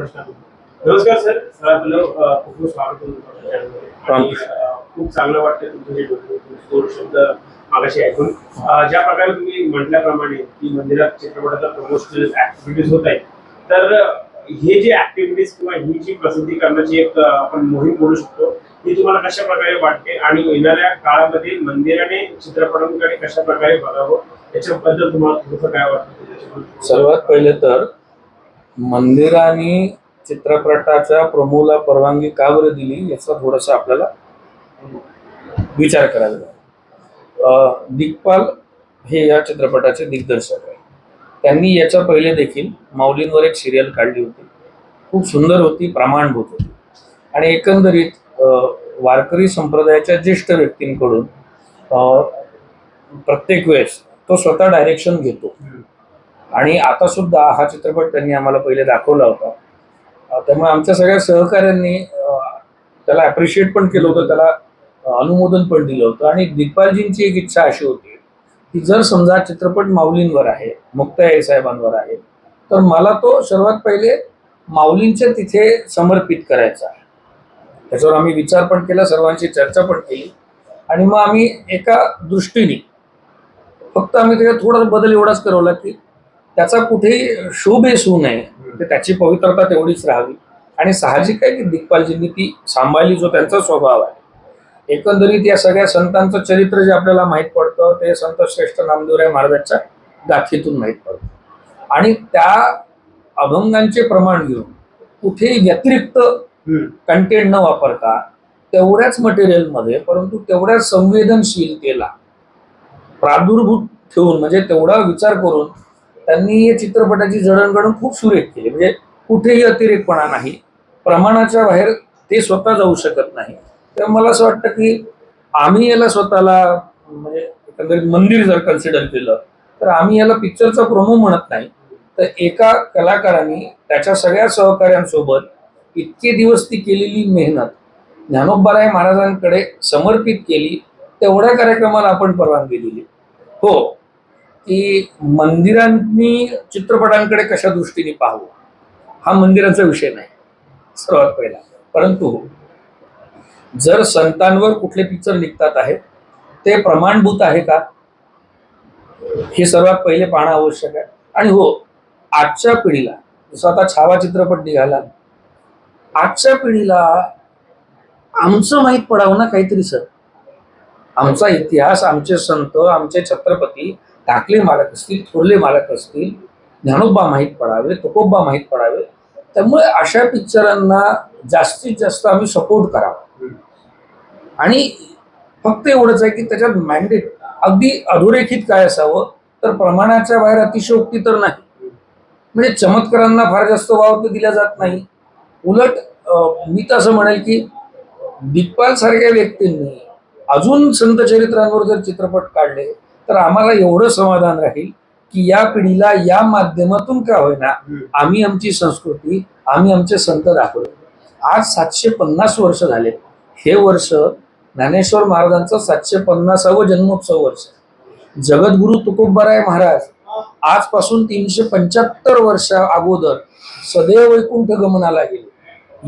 नमस्कार सर. आपलं खूप खूप स्वागत. आणि, खूप चांगलं वाटतं तुमचं हे दोन शब्द मागाशी ऐकून. ज्या प्रकारे तुम्ही म्हटल्याप्रमाणे की मंदिरात चित्रपटाचा प्रमोशनल ऍक्टिव्हिटीज होत आहेत. तर हे जे ऍक्टिव्हिटीज किंवा ही जी प्रसिद्धी करण्याची एक आपण मोहीम बोलू शकतो ही तुम्हाला कशा प्रकारे वाटते? आणि येणाऱ्या काळामध्ये मंदिराने चित्रपटांकडे कशा प्रकारे बघावं? याच्याबद्दल तुम्हाला थोडंसं काय वाटतं? सर्वात पहिले तर मंदिराने चित्रपटाच्या प्रमोला परवानगी का बरं दिली याचा थोडासा आपल्याला विचार करायला लागेल. दिग्पाल हे या चित्रपटाचे दिग्दर्शक आहे त्यांनी याच्या पहिले देखील माऊलींवर एक सिरियल काढली होती. खूप सुंदर होती प्रमाणभूत होती. आणि एकंदरीत वारकरी संप्रदायाच्या ज्येष्ठ व्यक्तींकडून प्रत्येक वेळेस तो स्वतः डायरेक्शन घेतो. आणि आता सुद्धा हा चित्रपट त्यांनी आम्हाला पहिले दाखवला होता. त्यामुळे आमच्या सगळ्या सहकाऱ्यांनी त्याला ॲप्रिशिएट पण केलं होतं त्याला अनुमोदन पण दिलं होतं. आणि दिग्पालजींची एक इच्छा अशी होती की जर समजा चित्रपट माऊलींवर आहे मुक्ताई साहेबांवर आहे तर मला तो सर्वात पहिले माऊलींच्या तिथे समर्पित करायचा आहे. त्याच्यावर आम्ही विचार पण केला सर्वांची चर्चा पण केली. आणि मग आम्ही एका दृष्टीने फक्त आम्ही त्याच्यात थोडा बदल एवढाच करवला की त्याचा कुठेही शोभेस होऊ नये. तर त्याची पवित्रता तेवढीच राहावी. आणि साहजिक आहे की दिग्पालजींनी ती सांभाळली जो त्यांचा स्वभाव आहे. एकंदरीत या सगळ्या संतांचं चरित्र जे आपल्याला माहीत पडतं ते संत श्रेष्ठ नामदेवराय महाराजांच्या गाथेतून माहीत पडतं. आणि त्या अभंगांचे प्रमाण घेऊन कुठेही व्यतिरिक्त. कंटेंट न वापरता तेवढ्याच मटेरियलमध्ये परंतु तेवढ्याच संवेदनशीलतेला प्रादुर्भूत ठेवून म्हणजे तेवढा विचार करून त्यांनी या चित्रपटाची जडणघडण खूप सुरेख केली. म्हणजे कुठेही अतिरेकपणा नाही. प्रमाणाच्या बाहेर ते स्वतः जाऊ शकत नाही. तर मला असं वाटतं की आम्ही याला स्वतःला म्हणजे एकंदरीत मंदिर जर कन्सिडर केलं तर आम्ही याला पिक्चरचा प्रोमो म्हणत नाही. तर एका कलाकाराने त्याच्या सगळ्या सहकाऱ्यांसोबत इतके दिवस ती केलेली मेहनत ज्ञानोबाराय महाराजांकडे समर्पित केली तेवढ्या कार्यक्रमाला आपण परवानगी दिली. हो की मंदिरांनी चित्रपटांकडे कशा दृष्टीने पाहावं? हा मंदिराचा विषय नाही सर्वात पहिला. परंतु जर संतांवर कुठले पिक्चर निघतात आहेत ते प्रमाणभूत आहे का? हे सर्वात पहिले पाहणं आवश्यक आहे. आणि हो आजच्या पिढीला जसं आता छावा चित्रपट निघाला आजच्या पिढीला आमचं माहीत पडावं ना काहीतरी सर? आमचा इतिहास आमचे संत आमचे छत्रपती टाकले मालक असतील थोरले मालक असतील ज्ञानोबा माहीत पडावे तुकोबा माहीत पडावे त्यामुळे अशा पिक्चरांना जास्तीत जास्त आम्ही सपोर्ट करावा. आणि फक्त एवढंच आहे की त्याच्यात मॅन्डेट अगदी अधोरेखित काय असावं तर प्रमाणाच्या बाहेर अतिशयोक्ती तर नाही. म्हणजे चमत्कारांना फार जास्त वाव तर दिला जात नाही. उलट मी तर असं म्हणेल की दिग्पाल सारख्या व्यक्तींनी अजून संत चरित्रांवर जर चित्रपट काढले तर आम्हाला एवढं समाधान राहील की या पिढीला या माध्यमातून का होईना आम्ही आमची संस्कृती आम्ही आमचे संत दाखवले. आज सातशे पन्नास वर्ष झाले. हे वर्ष ज्ञानेश्वर महाराजांचं सातशे पन्नासावं जन्मोत्सव वर्ष. जगद्गुरु तुकोबराय महाराज आजपासून तीनशे पंच्याहत्तर वर्षा अगोदर सदैव वैकुंठ गमनाला गेले.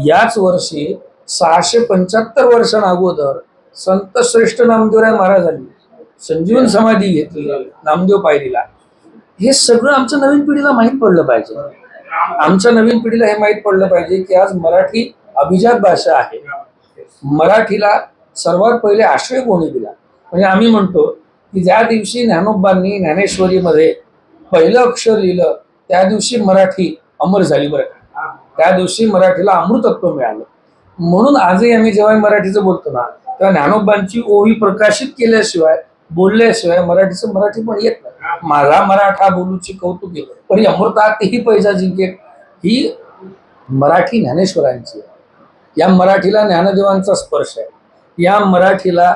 याच वर्षी सहाशे पंच्याहत्तर वर्षां अगोदर संत श्रेष्ठ नामदेवराय महाराजांनी संजीवन समाधी घेतली नामदेव पायरीला. हे सगळं आमच्या नवीन पिढीला माहीत पडलं पाहिजे. आमच्या नवीन पिढीला हे माहीत पडलं पाहिजे की आज मराठी अभिजात भाषा आहे. मराठीला सर्वात पहिले आश्रय कोणी दिला? म्हणजे आम्ही म्हणतो की ज्या दिवशी ज्ञानोबांनी ज्ञानेश्वरीमध्ये पहिलं अक्षर लिहिलं त्या दिवशी मराठी अमर झाली बरं का. त्या दिवशी मराठीला अमृतत्व मिळालं. म्हणून आजही आम्ही जेव्हा मराठीचं बोलतो ना तेव्हा ज्ञानोबांची ओवी प्रकाशित केल्याशिवाय बोलल्याशिवाय मराठीचं मराठी पण येत नाही. माझा मराठा बोलूची कौतुके पण अमृता तेही पैसा जिंके ही मराठी ज्ञानेश्वरांची आहे. या मराठीला ज्ञानदेवांचा स्पर्श आहे. या मराठीला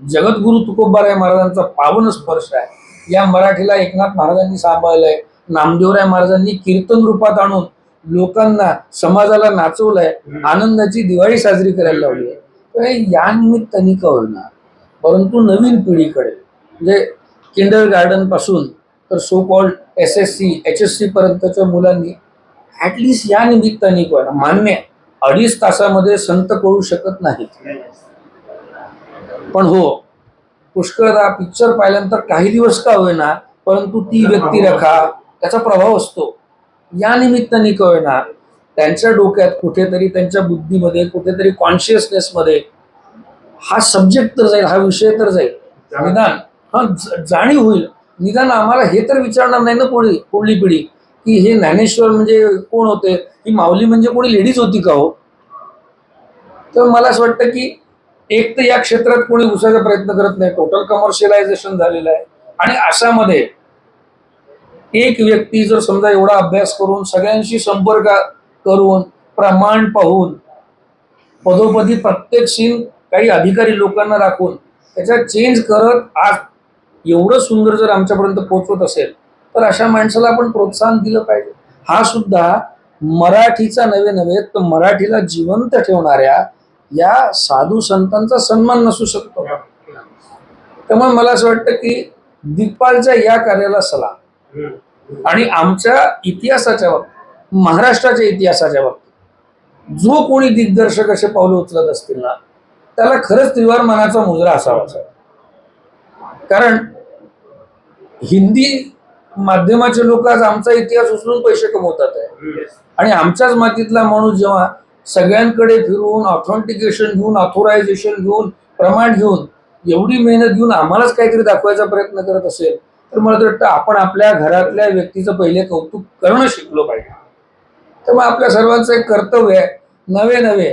जगद्गुरु तुकोबाराय महाराजांचा पावन स्पर्श आहे. या मराठीला एकनाथ महाराजांनी सांभाळलंय. नामदेवराय महाराजांनी कीर्तन रूपात आणून लोकांना समाजाला नाचवलंय. आनंदाची दिवाळी साजरी करायला लावली आहे. या निमित्ताने कळणार परंतु नवीन पिढीकडे म्हणजे किंडर गार्डनपासून तर so called S S C H S C पर्यंतच्या मुलांनी ऍटलिस्ट या निमित्ताने कोण मान्य अडीच तासामध्ये संत कळू शकत नाहीत. पण हो पुष्कळदा पिक्चर पाहिल्यानंतर काही दिवस का होईना परंतु ती व्यक्तिरेखा त्याचा प्रभाव असतो. या निमित्ताने का होईना त्यांच्या डोक्यात कुठेतरी त्यांच्या बुद्धीमध्ये कुठेतरी कॉन्शियसनेसमध्ये हा सब्जेक्ट तर जाईल हा विषय तर जाईल. निदान हा जाणीव होईल. निदान आम्हाला हे तर विचारणार नाही ना पुढे पुढली पिढी की हे ज्ञानेश्वर म्हणजे कोण होते? ही माऊली म्हणजे कोणी लेडीज होती का हो? तर मला असं वाटतं की एक तर या क्षेत्रात कोणी घुसायचा प्रयत्न करत नाही. टोटल कमर्शियलायझेशन झालेलं आहे. आणि अशामध्ये एक व्यक्ती जर समजा एवढा अभ्यास करून सगळ्यांशी संपर्क करून प्रमाण पाहून पदोपदी प्रत्येक सीन काही अधिकारी लोकांना राखून त्याच्यात चेंज करत आज एवढं सुंदर जर आमच्यापर्यंत पोचवत असेल तर अशा माणसाला आपण प्रोत्साहन दिलं पाहिजे. हा सुद्धा मराठीचा नव्हे नव्हे तर मराठीला जिवंत ठेवणाऱ्या या साधू संतांचा सन्मान नसू शकतो. त्यामुळे मला असं वाटतं की दिग्पालच्या या कार्याला सलाम आणि आमच्या इतिहासाच्या बाबतीत महाराष्ट्राच्या इतिहासाच्या बाबतीत जो कोणी दिग्दर्शक असे पावलं उचलत असतील ना त्याला खरंच त्रिवार मनाचा मुजरा असावा. कारण हिंदी माध्यमाचे लोक आज आमचा इतिहास उचलून पैसे कमवतात आहे. आणि आमच्याच मातीतला माणूस जेव्हा सगळ्यांकडे फिरून ऑथेंटिकेशन घेऊन ऑथोरायझेशन घेऊन प्रमाण घेऊन एवढी मेहनत घेऊन आम्हालाच काहीतरी दाखवायचा प्रयत्न करत असेल तर मला तर वाटतं आपण आपल्या घरातल्या व्यक्तीचं पहिले कौतुक करणं शिकलो पाहिजे. त्यामुळे आपल्या सर्वांचं एक कर्तव्य आहे नवे नवे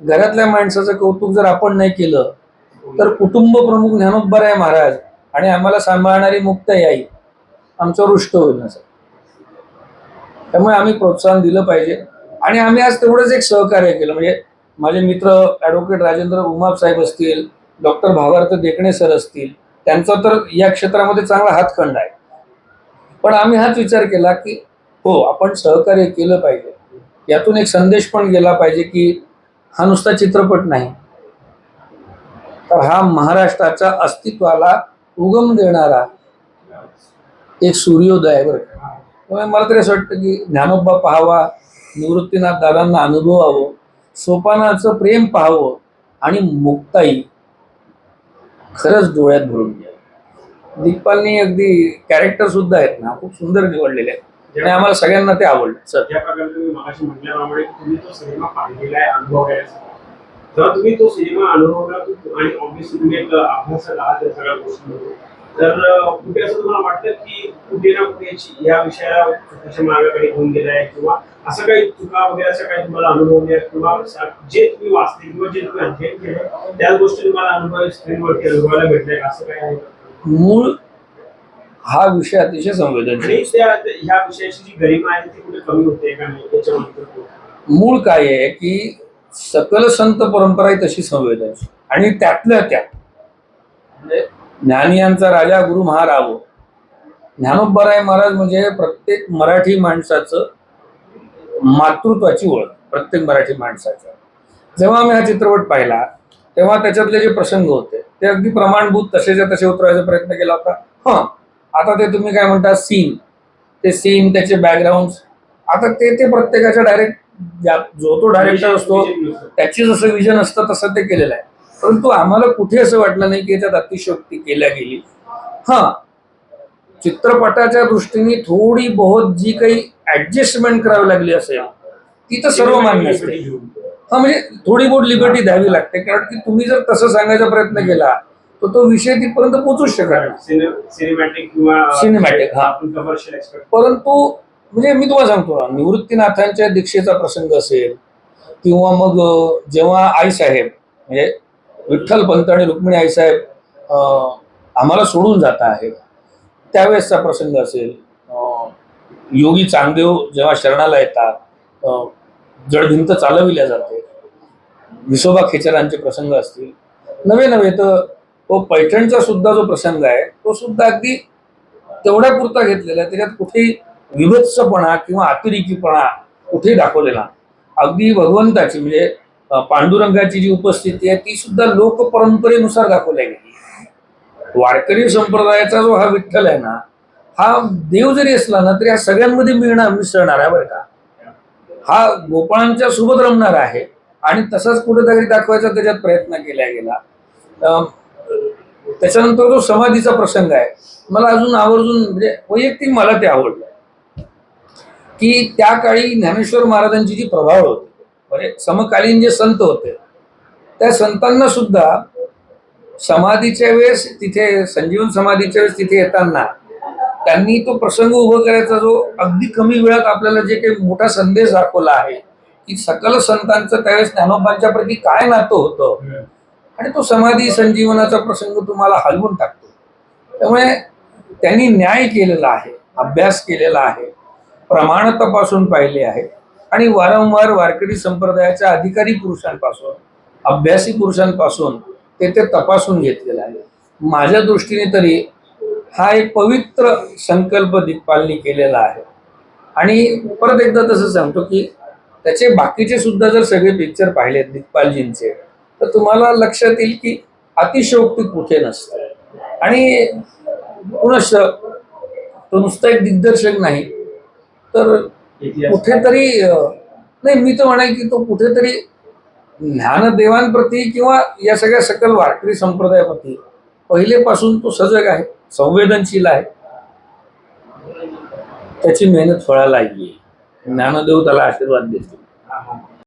घरातल्या माणसाचं कौतुक जर आपण नाही केलं तर कुटुंब प्रमुख ज्ञानोबराय महाराज आणि आम्हाला सांभाळणारी मुक्त आई आमचं रुष्ट होईल ना सर. त्यामुळे आम्ही प्रोत्साहन दिलं पाहिजे. आणि आम्ही आज तेवढंच एक सहकार्य केलं. म्हणजे माझे मित्र ॲडव्होकेट राजेंद्र उमाप साहेब असतील डॉक्टर भावार्थ देखणे सर असतील त्यांचा तर या क्षेत्रामध्ये चांगला हातखंड आहे. पण आम्ही हाच विचार केला की हो आपण सहकार्य केलं पाहिजे. यातून एक संदेश पण गेला पाहिजे की हा नुसता चित्रपट नाही. तर हा महाराष्ट्राच्या अस्तित्वाला उगम देणारा एक सूर्योदय आहे बरं त्यामुळे मला तरी असं वाटतं की ज्ञानोबा पाहावा निवृत्तीनाथ दादांना अनुभवावं सोपानाचं प्रेम पाहावं आणि मुक्ताई खरंच डोळ्यात भरून घ्या दिग्पालनी अगदी कॅरेक्टर सुद्धा आहेत ना खूप सुंदर निवडलेले आहेत. आणि आम्हाला सगळ्यांना ते आवडलं सर. ज्या प्रकारे तुम्ही मगाशी म्हटल्याप्रमाणे तुम्ही तो सिनेमा पाहिलेला आहे तुम्ही तो सिनेमा अनुभवला तू- आणि ऑब्व्हियसली तुम्ही एक अभ्यास आहात या सगळ्या गोष्टींमध्ये. तर कुठे असं तुम्हाला वाटतं की कुठे ना कुठे या विषयाला घेऊन गेलाय किंवा असं काही चुका वगैरे असं काही तुम्हाला किंवा जे तुम्ही वाचले किंवा जे तुम्ही अध्ययन केलं त्याच गोष्टी तुम्हाला अनुभव स्क्रीनवरती अनुभवायला भेटले असं काही आहे? मूळ हा विषय अतिशय संवेदनशील आणि त्या ह्या विषयाची जी गरिमा आहे ती कुठे कमी होते का नाही? याच्यामध्ये मूळ काय आहे की सकल संत परंपरा ही तशी संवेदनशील. आणि त्यातल्या त्यात म्हणजे? ज्ञानियांचा राजा गुरु महाराव. ज्ञानोबराय महाराज म्हणजे प्रत्येक मराठी माणसाचं मातृत्वाची ओळख प्रत्येक मराठी माणसाच्या जेव्हा आम्ही हा चित्रपट पाहिला तेव्हा त्याच्यातले जे प्रसंग होते ते अगदी प्रमाणभूत तसेच्या तसे उतरवायचा प्रयत्न केला होता. हां. आता ते तुम्ही काय म्हणता सीन ते सीन त्याचे बॅकग्राऊंड आता ते ते प्रत्येकाच्या डायरेक्ट जो तो डायरेक्टर असतो त्याची जसं विजन असतं तसं ते केलेलं आहे. परंतु आम्हाला कुठे असं वाटलं नाही की याच्यात अतिशयोक्ती केल्या गेली. हा. चित्रपटाच्या दृष्टीने थोडी बहुत जी काही ऍडजस्टमेंट करावी लागली असेल ती तर सर्व मान्य असते. हा म्हणजे थोडी बहुत लिबर्टी द्यावी लागते. कारण की तुम्ही जर तसं सांगायचा प्रयत्न केला तर तो विषय तिथपर्यंत पोहोचूच शकत सिनेमॅटिक Cinematic, हा. परंतु म्हणजे मी तुम्हाला सांगतो ना निवृत्तीनाथांच्या दीक्षेचा प्रसंग असेल किंवा मग जेव्हा आईसाहेब म्हणजे विठ्ठल पंत आणि रुक्मिणी आईसाहेब अं, आम्हाला सोडून जात आहेत त्यावेळेसचा प्रसंग असेल योगी चांगदेव जेव्हा शरणाला येतात जडभिंत चालविल्या जाते विसोबा खेचरांचे प्रसंग असतील नवे नवे तर तो पैठणचा सुद्धा जो प्रसंग आहे तो सुद्धा अगदी तेवढ्या पुरता घेतलेला आहे. त्याच्यात कुठेही विभत्सपणा किंवा अतिरेकीपणा कुठेही दाखवलेला अगदी भगवंताची म्हणजे पांडुरंगाची जी उपस्थिती आहे ती सुद्धा लोकपरंपरेनुसार दाखवल्या गेली. वारकरी संप्रदायाचा जो हा विठ्ठल आहे ना हा देव जरी असला ना तरी हा सगळ्यांमध्ये मिळणार मिसळणार आहे बरं का? हा गोपाळांच्या सोबत रमणार आहे. आणि तसाच कुठेतरी दाखवायचा त्याच्यात प्रयत्न केला गेला. अं, त्याच्यानंतर जो समाधीचा प्रसंग आहे. मला अजून आवर्जून म्हणजे वैयक्तिक मला ते आवडलं. की त्या काळी ज्ञानेश्वर महाराजांची जी प्रभाव होती म्हणजे समकालीन जे संत होते त्या संतांना सुद्धा समाधीच्या वेळेस तिथे संजीवन समाधीच्या वेळेस तिथे येताना त्यांनी तो प्रसंग उभं करायचा जो अगदी कमी वेळात आपल्याला जे काही मोठा संदेश दाखवला आहे की सकल संतांचं त्यावेळेस ज्ञानोबांच्या प्रती काय नातं होतं आणि तो समाधी संजीवनाचा प्रसंग तुम्हाला हलवून टाकतो. त्यामुळे त्यांनी न्याय केलेला आहे अभ्यास केलेला आहे प्रमाण तपासून पाहिले आहे. आणि वारंवार वारकरी संप्रदायाच्या अधिकारी पुरुषांपासून अभ्यासी पुरुषांपासून ते ते तपासून घेतलेलं आहे. माझ्या दृष्टीने तरी हा एक पवित्र संकल्प दिग्पालनी केलेला आहे. आणि परत एकदा तसं सांगतो की त्याचे बाकीचे सुद्धा जर सगळे पिक्चर पाहिले दिग्पालजींचे तर तुम्हाला लक्षात येईल की अतिशयोक्ती कुठे नसते. आणि पुनश्च तो नुसता एक दिग्दर्शक नाही. तर कुठेतरी नाही मी तर म्हणेन की तो कुठेतरी ज्ञानदेवांप्रती किंवा या सगळ्या सकल वारकरी संप्रदायाप्रती पहिलेपासून तो सजग आहे संवेदनशील आहे. त्याची मेहनत फळाला येईल ज्ञानदेव त्याला आशीर्वाद देतील.